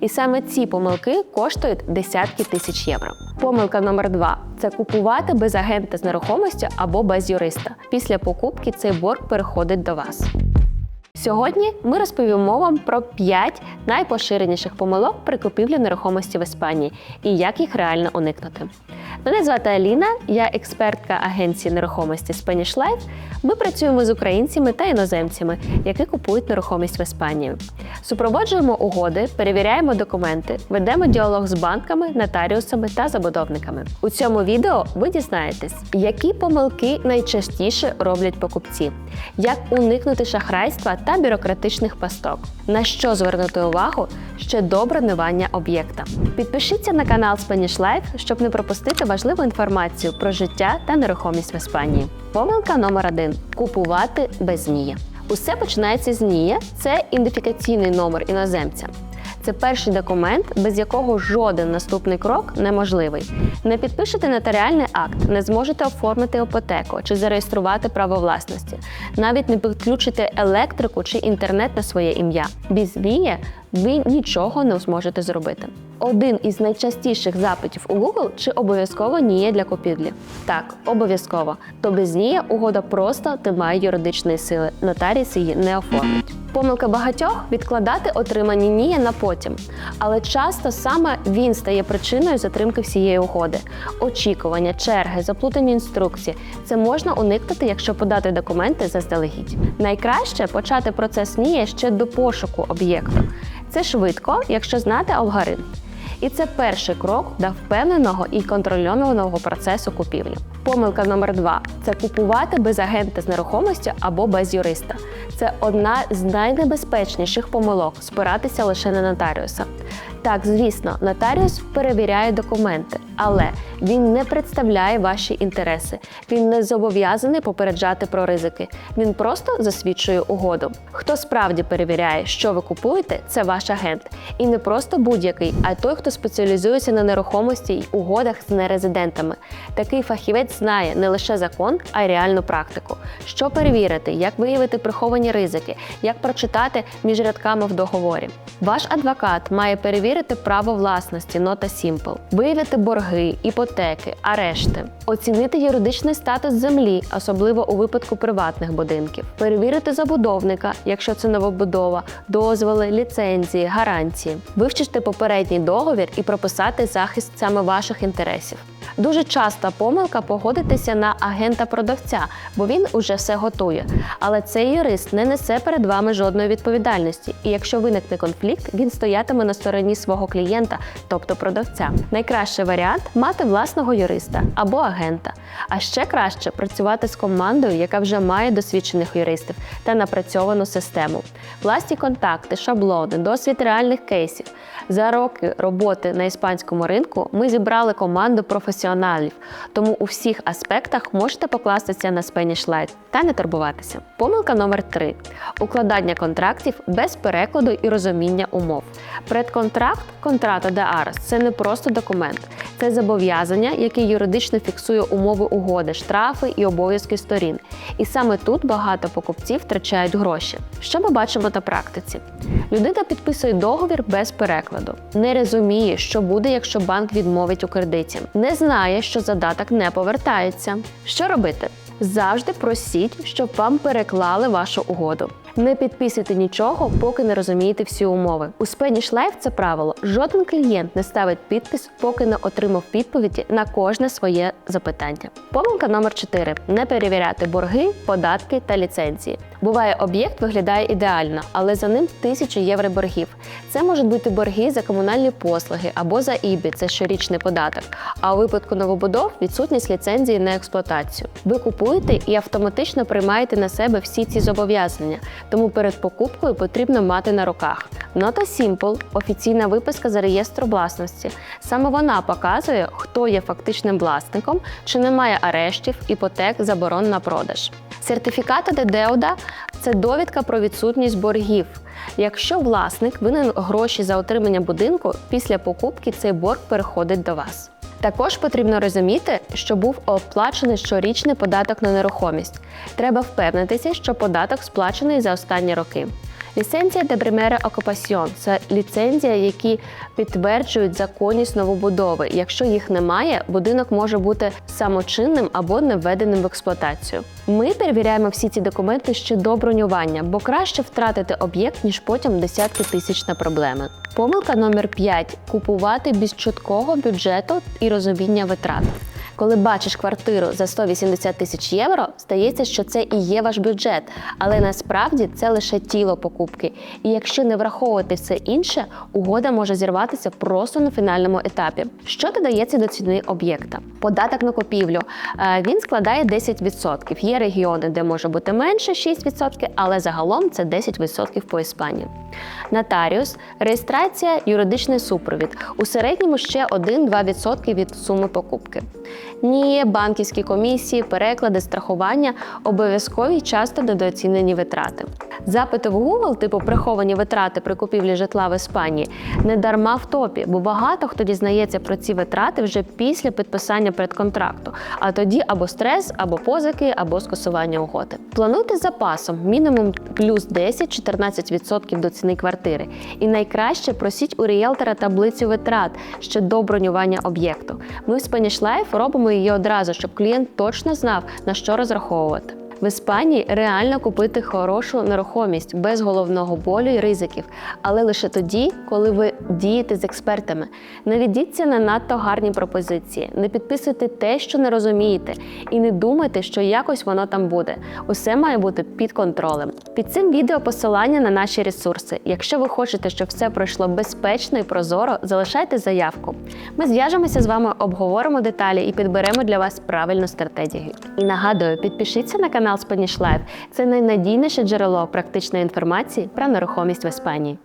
І саме ці помилки коштують десятки тисяч євро. Помилка номер два це купувати без агента з нерухомості або без юриста. Після покупки цей борг переходить до вас. Сьогодні ми розповімо вам про 5 найпоширеніших помилок при купівлі нерухомості в Іспанії і як їх реально уникнути. Мене звати Аліна, я експертка агенції нерухомості Spanish Life. Ми працюємо з українцями та іноземцями, які купують нерухомість в Іспанії. Супроводжуємо угоди, перевіряємо документи, ведемо діалог з банками, нотаріусами та забудовниками. У цьому відео ви дізнаєтесь, які помилки найчастіше роблять покупці, як уникнути шахрайства та бюрократичних пасток, на що звернути увагу ще до бронювання об'єкта. Підпишіться на канал Spanish Life, щоб не пропустити важливу інформацію про життя та нерухомість в Іспанії. Помилка номер один купувати без НІЯ. Усе починається з НІЯ – це ідентифікаційний номер іноземця. Це перший документ, без якого жоден наступний крок неможливий. Не підпишете нотаріальний акт, не зможете оформити іпотеку чи зареєструвати право власності. Навіть не підключите електрику чи інтернет на своє ім'я. Без НІЯ ви нічого не зможете зробити. Один із найчастіших запитів у Google чи обов'язково НІЯ для купівлі. Так, обов'язково. То без НІЯ угода просто не має юридичної сили. Нотаріс її не оформить. Помилка багатьох відкладати отримані НІЯ на потім. Але часто саме він стає причиною затримки всієї угоди. Очікування, черги, заплутані інструкції. Це можна уникнути, якщо подати документи заздалегідь. Найкраще почати процес НІЯ ще до пошуку об'єкту. Це швидко, якщо знати алгоритм. І це перший крок до впевненого і контрольованого процесу купівлі. Помилка номер два це купувати без агента з нерухомості або без юриста. Це одна з найнебезпечніших помилок спиратися лише на нотаріуса. Так, звісно, нотаріус перевіряє документи, але він не представляє ваші інтереси. Він не зобов'язаний попереджати про ризики. Він просто засвідчує угоду. Хто справді перевіряє, що ви купуєте, це ваш агент. І не просто будь-який, а той, хто спеціалізується на нерухомості й угодах з нерезидентами. Такий фахівець знає не лише закон, а й реальну практику. Що перевірити, як виявити приховані ризики, як прочитати між рядками в договорі. Ваш адвокат має перевірити право власності, нота Сімпл, виявити борги, іпотеки, арешти, оцінити юридичний статус землі, особливо у випадку приватних будинків, перевірити забудовника, якщо це новобудова, дозволи, ліцензії, гарантії, вивчити попередній договір і прописати захист саме ваших інтересів. Дуже часта помилка погодитися на агента-продавця, бо він уже все готує. Але цей юрист не несе перед вами жодної відповідальності. І якщо виникне конфлікт, він стоятиме на стороні свого клієнта, тобто продавця. Найкращий варіант мати власного юриста або агента. А ще краще працювати з командою, яка вже має досвідчених юристів та напрацьовану систему. Власні контакти, шаблони, досвід реальних кейсів. За роки роботи на іспанському ринку ми зібрали команду професіоналів, тому у всіх аспектах можете покластися на Spanish Light та не турбуватися. Помилка номер 3 укладання контрактів без перекладу і розуміння умов. Предконтракт контрата де арес це не просто документ, це зобов'язання, яке юридично фіксує умови угоди, штрафи і обов'язки сторін. І саме тут багато покупців втрачають гроші. Що ми бачимо на практиці? Людина підписує договір без перекладу, не розуміє, що буде, якщо банк відмовить у кредиті, не знає, що задаток не повертається. Що робити? Завжди просіть, щоб вам переклали вашу угоду. Не підписуйте нічого, поки не розумієте всі умови. У Spanish Life це правило: жоден клієнт не ставить підпис, поки не отримав відповіді на кожне своє запитання. Помилка номер 4 не перевіряти борги, податки та ліцензії. Буває, об'єкт виглядає ідеально, але за ним тисячі євро боргів. Це можуть бути борги за комунальні послуги або за ІБІ, це щорічний податок. А у випадку новобудов відсутність ліцензії на експлуатацію. Ви купуєте і автоматично приймаєте на себе всі ці зобов'язання, тому перед покупкою потрібно мати на руках. Нота Simple – офіційна виписка за реєстру власності. Саме вона показує, хто є фактичним власником, чи немає арештів, іпотек, заборон на продаж. Сертифікати Дедеуда це довідка про відсутність боргів. Якщо власник винен гроші за отримання будинку, після покупки цей борг переходить до вас. Також потрібно розуміти, що був оплачений щорічний податок на нерухомість. Треба впевнитися, що податок сплачений за останні роки. Ліцензія de primera ocupación – це ліцензія, які підтверджують законність новобудови. Якщо їх немає, будинок може бути самочинним або не введеним в експлуатацію. Ми перевіряємо всі ці документи ще до бронювання, бо краще втратити об'єкт, ніж потім десятки тисяч на проблеми. Помилка номер 5 – купувати без чіткого бюджету і розуміння витрат. Коли бачиш квартиру за 180 тисяч євро, здається, що це і є ваш бюджет, але насправді це лише тіло покупки. І якщо не враховувати все інше, угода може зірватися просто на фінальному етапі. Що додається до ціни об'єкта? Податок на купівлю Е, він складає 10%. Є регіони, де може бути менше 6%, але загалом це 10% по Іспанії. Нотаріус, реєстрація, юридичний супровід. У середньому ще 1-2% від суми покупки. Ні, банківські комісії, переклади, страхування обов'язкові часто недооцінені витрати. Запити в Google, типу приховані витрати при купівлі житла в Іспанії, не дарма в топі, бо багато хто дізнається про ці витрати вже після підписання предконтракту. А тоді або стрес, або позики, або скасування угоди. Плануйте з запасом мінімум плюс 10-14% до ціни квартири. І найкраще просіть у ріелтора таблицю витрат ще до бронювання об'єкту. Ми в Spanish Life робимо її одразу, щоб клієнт точно знав на що розраховувати. В Іспанії реально купити хорошу нерухомість без головного болю і ризиків, але лише тоді, коли ви дієте з експертами. Не ведіться на надто гарні пропозиції, не підписуйте те, що не розумієте, і не думайте, що якось воно там буде. Усе має бути під контролем. Під цим відео посилання на наші ресурси. Якщо ви хочете, щоб все пройшло безпечно і прозоро, залишайте заявку. Ми зв'яжемося з вами, обговоримо деталі і підберемо для вас правильну стратегію. І нагадую, підпишіться на канал Spanish Life. Це найнадійніше джерело практичної інформації про нерухомість в Іспанії.